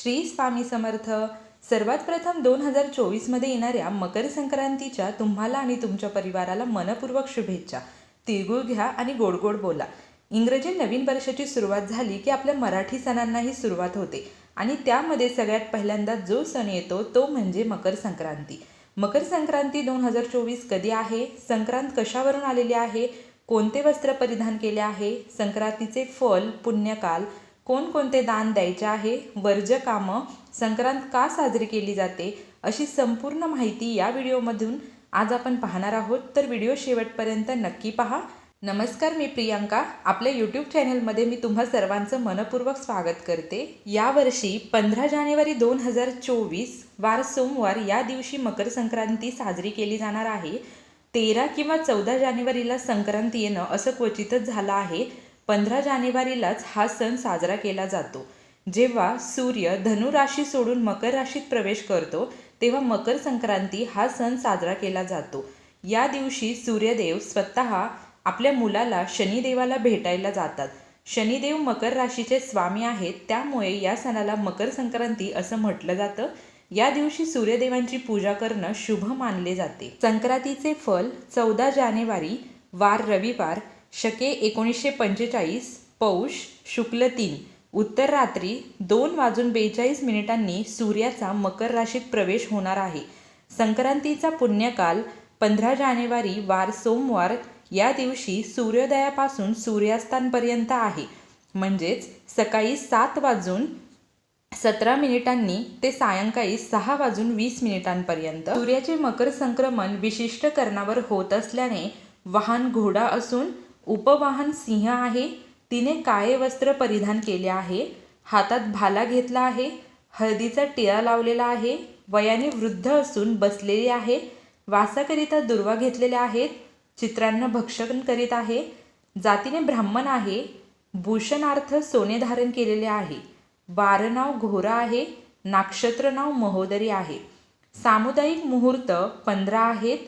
श्री स्वामी समर्थ. सर्वात प्रथम दोन हजार चोवीसमध्ये येणाऱ्या मकर संक्रांतीच्या तुम्हाला आणि तुमच्या परिवाराला मनपूर्वक शुभेच्छा. तिळगुळ घ्या आणि गोड गोड बोला. इंग्रजी नवीन वर्षाची सुरुवात झाली की आपल्या मराठी सणांनाही सुरुवात होते आणि त्यामध्ये सगळ्यात पहिल्यांदा जो सण येतो तो म्हणजे मकर संक्रांती. मकर संक्रांती दोन हजार चोवीस कधी आहे? संक्रांत कशावरून आलेली आहे? कोणते वस्त्र परिधान केले आहे? संक्रांतीचे फल पुण्यकाल कोणकोणते दान द्यायचे आहे वर्ज कामं संक्रांत का साजरी केली जाते अशी संपूर्ण माहिती या व्हिडिओमधून आज आपण पाहणार आहोत. तर व्हिडिओ शेवटपर्यंत नक्की पहा. नमस्कार मी प्रियांका. आपल्या यूट्यूब चॅनलमध्ये मी तुम्हा सर्वांचं मनपूर्वक स्वागत करते. यावर्षी पंधरा जानेवारी दोन हजार चोवीस वार सोमवार या दिवशी मकर संक्रांती साजरी केली जाणार आहे. तेरा किंवा चौदा जानेवारीला संक्रांती येणं असं क्वचितच झालं आहे. पंधरा जानेवारीलाच हा सण साजरा केला जातो. जेव्हा सूर्य धनु राशी सोडून मकर राशीत प्रवेश करतो तेव्हा मकर संक्रांती हा सण साजरा केला जातो. या दिवशी सूर्यदेव स्वतः आपल्या मुलाला शनिदेवाला भेटायला जातात. शनिदेव मकर राशीचे स्वामी आहेत त्यामुळे या सणाला मकर संक्रांती असं म्हटलं जातं. या दिवशी सूर्यदेवांची पूजा करणं शुभ मानले जाते. संक्रांतीचे फल चौदा जानेवारी वार रविवार शके एकोणीसशे पंचेचाळीस पौष शुक्ल तीन. उत्तर रात्री दोन वाजून बेचाळीस मिनिटांनी सूर्याचा मकर राशीत प्रवेश होणार आहे. संक्रांतीचा पुण्यकाल पंधरा जानेवारी वार सोमवार या दिवशी सूर्योदयापासून सूर्यास्तांपर्यंत आहे. म्हणजेच सकाळी सात वाजून सतरा मिनिटांनी ते सायंकाळी सहा वाजून वीस मिनिटांपर्यंत सूर्याचे मकर संक्रमण विशिष्ट कर्णावर होत असल्याने वाहन घोडा असून उपवाहन सिंह आहे. तिने काळे वस्त्र परिधान केले आहे. हातात भाला घेतला आहे. हळदीचा टिळा लावलेला आहे. वयाने वृद्ध असून बसलेली आहे. वासाकरिता दुर्वा घेतलेल्या आहेत. चित्रांना भक्षण करीत आहे. जातीने ब्राह्मण आहे. भूषणार्थ सोने धारण केलेले आहे. वारनाव घोरा आहे. नाक्षत्र नाव महोदरी आहे. सामुदायिक मुहूर्त पंधरा आहेत.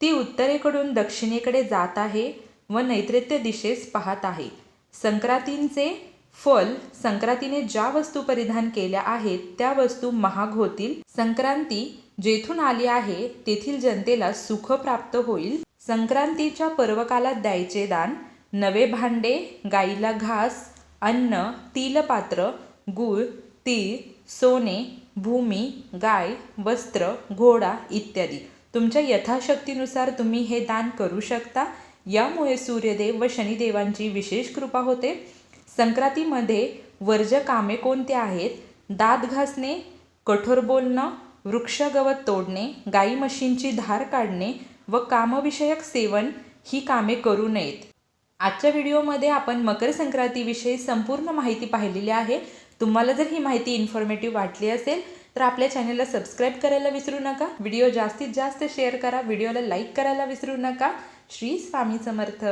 ती उत्तरेकडून दक्षिणेकडे जात आहे. व नैऋत्य दिशेस पाहत आहे. संक्रांतींचे फल संक्रांतीने ज्या वस्तू परिधान केल्या आहेत त्या वस्तू महाग होतील. संक्रांती जेथून आली आहे तेथील जनतेला सुख प्राप्त होईल. संक्रांतीच्या पर्वकालात द्यायचे दान नवे भांडे गाईला घास अन्न तिलपात्र गूळ तीळ सोने भूमी गाय वस्त्र घोडा इत्यादी. तुमच्या यथाशक्तीनुसार तुम्ही हे दान करू शकता. यामुळे सूर्यदेव व शनिदेवांची विशेष कृपा होते. संक्रांतीमध्ये वर्ज कामे कोणती आहेत? दात घासणे कठोर बोलणं वृक्षगवत तोडणे गाई म्हशींची धार काढणे व कामविषयक सेवन ही कामे करू नयेत. आजच्या व्हिडिओमध्ये आपण मकर संक्रांतीविषयी संपूर्ण माहिती पाहिलेली आहे. तुम्हाला जर ही माहिती इन्फॉर्मेटिव्ह वाटली असेल तर आपल्या चॅनलला सबस्क्राईब करायला विसरू नका. व्हिडिओ जास्तीत जास्त शेअर करा. व्हिडिओला लाईक करायला विसरू नका. श्री स्वामी समर्थ.